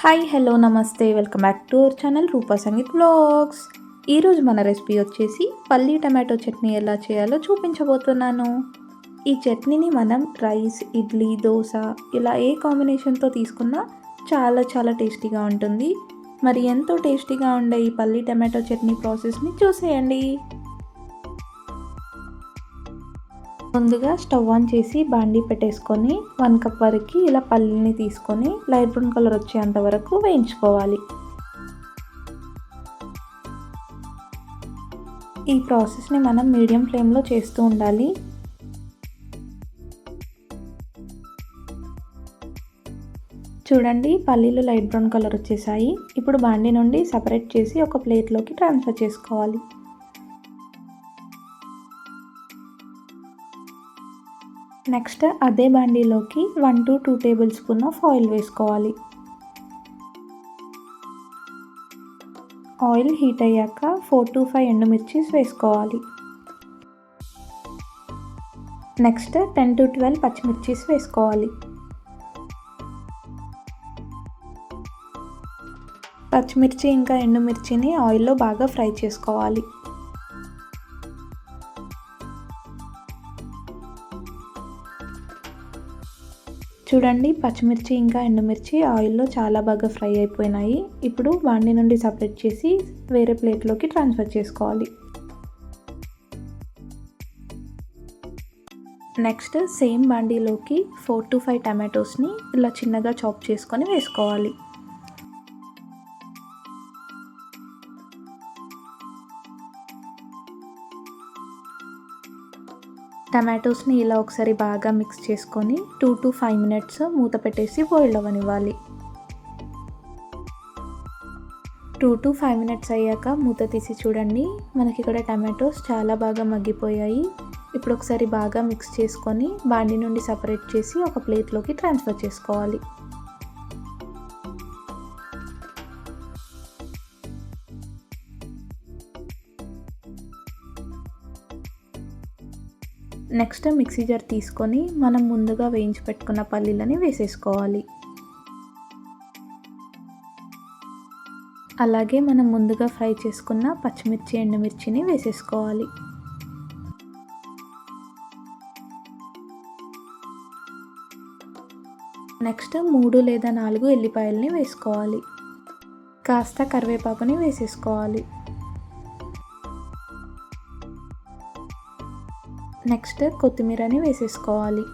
Hi hello namaste. Welcome back to our channel Roopa Sangeet blogs. ఈరోజు మన recipe వచ్చేసి పల్లి టమాటో చట్నీ ఎలా చేయాలో చూపించబోతున్నాను. ఈ చట్నీని మనం రైస్ ఇడ్లీ దోశ ఇలా ఏ కాంబినేషన్తో తీసుకున్నా చాలా చాలా టేస్టీగా ఉంటుంది. మరి ఎంతో టేస్టీగా ఉండే ఈ పల్లి టమాటో చట్నీ ప్రాసెస్ని చూసేయండి. ముందుగా స్టవ్ ఆన్ చేసి బాండీ పెట్టేసుకొని వన్ కప్ వరకు ఇలా పల్లీని తీసుకొని లైట్ బ్రౌన్ కలర్ వచ్చేంత వరకు వేయించుకోవాలి. ఈ ప్రాసెస్ని మనం మీడియం ఫ్లేమ్లో చేస్తూ ఉండాలి. చూడండి పల్లీలు లైట్ బ్రౌన్ కలర్ వచ్చేసాయి. ఇప్పుడు బాండీ నుండి సపరేట్ చేసి ఒక ప్లేట్లోకి ట్రాన్స్ఫర్ చేసుకోవాలి. నెక్స్ట్ అదే బాండీలోకి one to two tablespoon of oil వేసుకోవాలి. ఆయిల్ హీట్ అయ్యాక ఫోర్ టు ఫైవ్ ఎండుమిర్చీస్ వేసుకోవాలి. నెక్స్ట్ టెన్ టు ట్వెల్వ్ పచ్చిమిర్చీస్ వేసుకోవాలి. పచ్చిమిర్చి ఇంకా ఎండుమిర్చిని ఆయిల్లో బాగా ఫ్రై చేసుకోవాలి. చూడండి పచ్చిమిర్చి ఇంకా ఎండుమిర్చి ఆయిల్లో చాలా బాగా ఫ్రై అయిపోయినాయి. ఇప్పుడు బాండి నుండి సపరేట్ చేసి వేరే ప్లేట్లోకి ట్రాన్స్ఫర్ చేసుకోవాలి. నెక్స్ట్ సేమ్ బాండీలోకి ఫోర్ టు ఫైవ్ టమాటోస్ని ఇలా చిన్నగా చాప్ చేసుకొని వేసుకోవాలి. టమాటోస్ని ఇలా ఒకసారి బాగా మిక్స్ చేసుకొని టూ టు ఫైవ్ మినిట్స్ మూత పెట్టేసి బాయిల్ అవ్వనివ్వాలి. టూ టు ఫైవ్ మినిట్స్ అయ్యాక మూత తీసి చూడండి. మనకి ఇక్కడ టమాటోస్ చాలా బాగా మగ్గిపోయాయి. ఇప్పుడు ఒకసారి బాగా మిక్స్ చేసుకొని బాండి నుండి సపరేట్ చేసి ఒక ప్లేట్లోకి ట్రాన్స్ఫర్ చేసుకోవాలి. నెక్స్ట్ మిక్సీ జార్ తీసుకొని మనం ముందుగా వేయించి పెట్టుకున్న పల్లీలని వేసేసుకోవాలి. అలాగే మనం ముందుగా ఫ్రై చేసుకున్న పచ్చిమిర్చి ఎండుమిర్చిని వేసేసుకోవాలి. నెక్స్ట్ మూడు లేదా నాలుగు ఎల్లిపాయలని వేసుకోవాలి. కాస్త కరివేపాకుని వేసేసుకోవాలి. నెక్స్ట్ కొత్తిమీరని వేసేసుకోవాలి.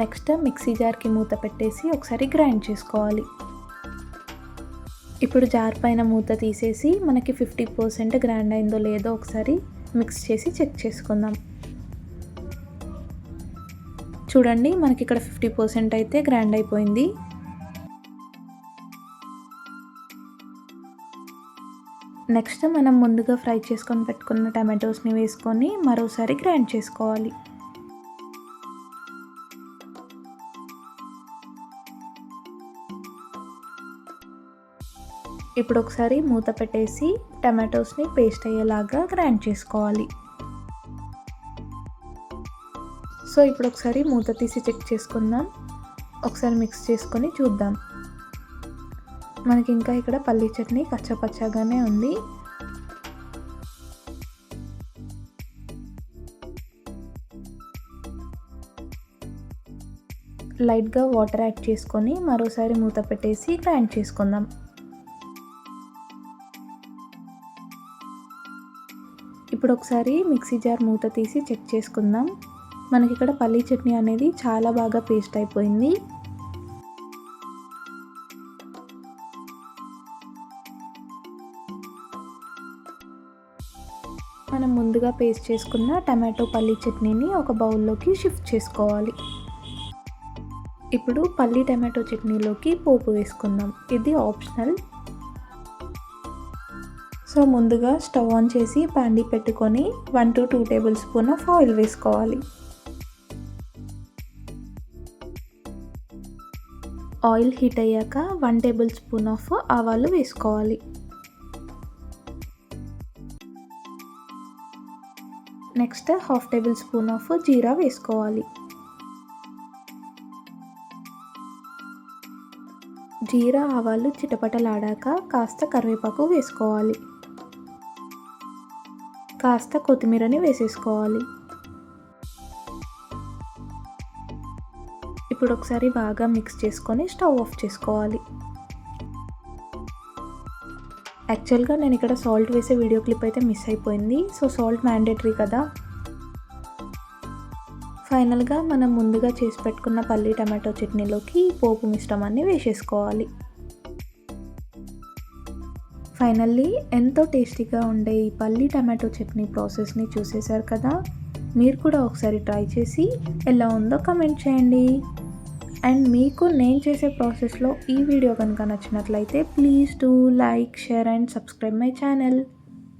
నెక్స్ట్ మిక్సీ జార్కి మూత పెట్టేసి ఒకసారి గ్రైండ్ చేసుకోవాలి. ఇప్పుడు జార్ పైన మూత తీసేసి మనకి ఫిఫ్టీ పర్సెంట్ గ్రైండ్ అయిందో లేదో ఒకసారి మిక్స్ చేసి చెక్ చేసుకుందాం. చూడండి మనకి ఇక్కడ ఫిఫ్టీ పర్సెంట్ అయితే గ్రైండ్ అయిపోయింది. నెక్స్ట్ మనం ముందుగా ఫ్రై చేసుకొని పెట్టుకున్న టమాటోస్ని వేసుకొని మరోసారి గ్రైండ్ చేసుకోవాలి. ఇప్పుడు ఒకసారి మూత పెట్టేసి టమాటోస్ని పేస్ట్ అయ్యేలాగా గ్రైండ్ చేసుకోవాలి. సో ఇప్పుడు ఒకసారి మూత తీసి చెక్ చేసుకుందాం. ఒకసారి మిక్స్ చేసుకొని చూద్దాం. మనకి ఇంకా ఇక్కడ పల్లీ చట్నీ కచ్చపచ్చగానే ఉంది. లైట్గా వాటర్ యాడ్ చేసుకొని మరోసారి మూత పెట్టేసి గ్రైండ్ చేసుకుందాం. ఇప్పుడు ఒకసారి మిక్సీ జార్ మూత తీసి చెక్ చేసుకుందాం. మనకి ఇక్కడ పల్లీ చట్నీ అనేది చాలా బాగా పేస్ట్ అయిపోయింది. మనం ముందుగా పేస్ట్ చేసుకున్న టమాటో పల్లీ చట్నీని ఒక బౌల్లోకి షిఫ్ట్ చేసుకోవాలి. ఇప్పుడు పల్లీ టమాటో చట్నీలోకి పోపు వేసుకుందాం. ఇది ఆప్షనల్. సో ముందుగా స్టవ్ ఆన్ చేసి పాండి పెట్టుకొని one to two tablespoon of oil వేసుకోవాలి. ఆయిల్ హీట్ అయ్యాక వన్ టేబుల్ స్పూన్ ఆఫ్ ఆవాలు వేసుకోవాలి. Next half tablespoon of జీరా వేసుకోవాలి. జీరా ఆవాలు చిటపటలాడాక కాస్త కరివేపాకు వేసుకోవాలి. కాస్త కొత్తిమీరని వేసేసుకోవాలి. ఇప్పుడు ఒకసారి బాగా మిక్స్ చేసుకొని స్టవ్ ఆఫ్ చేసుకోవాలి. యాక్చువల్గా నేను ఇక్కడ సాల్ట్ వేసే వీడియో క్లిప్ అయితే మిస్ అయిపోయింది. సో సాల్ట్ మ్యాండేటరీ కదా. ఫైనల్గా మనం ముందుగా చేసి పెట్టుకున్న పల్లి టమాటో చట్నీలోకి పోపు మిశ్రమాన్ని వేసేసుకోవాలి. ఫైనల్లీ ఎంతో టేస్టీగా ఉండే ఈ పల్లి టమాటో చట్నీ ప్రాసెస్ని చూసేశారు కదా. మీరు కూడా ఒకసారి ట్రై చేసి ఎలా ఉందో కమెంట్ చేయండి. అండ్ మీకు నేను చేసే ప్రాసెస్లో ఈ వీడియో కనుక నచ్చినట్లయితే please do like share and subscribe my channel.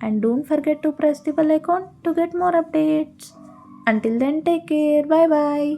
And don't forget to press the bell icon to get more updates. Until then take care bye bye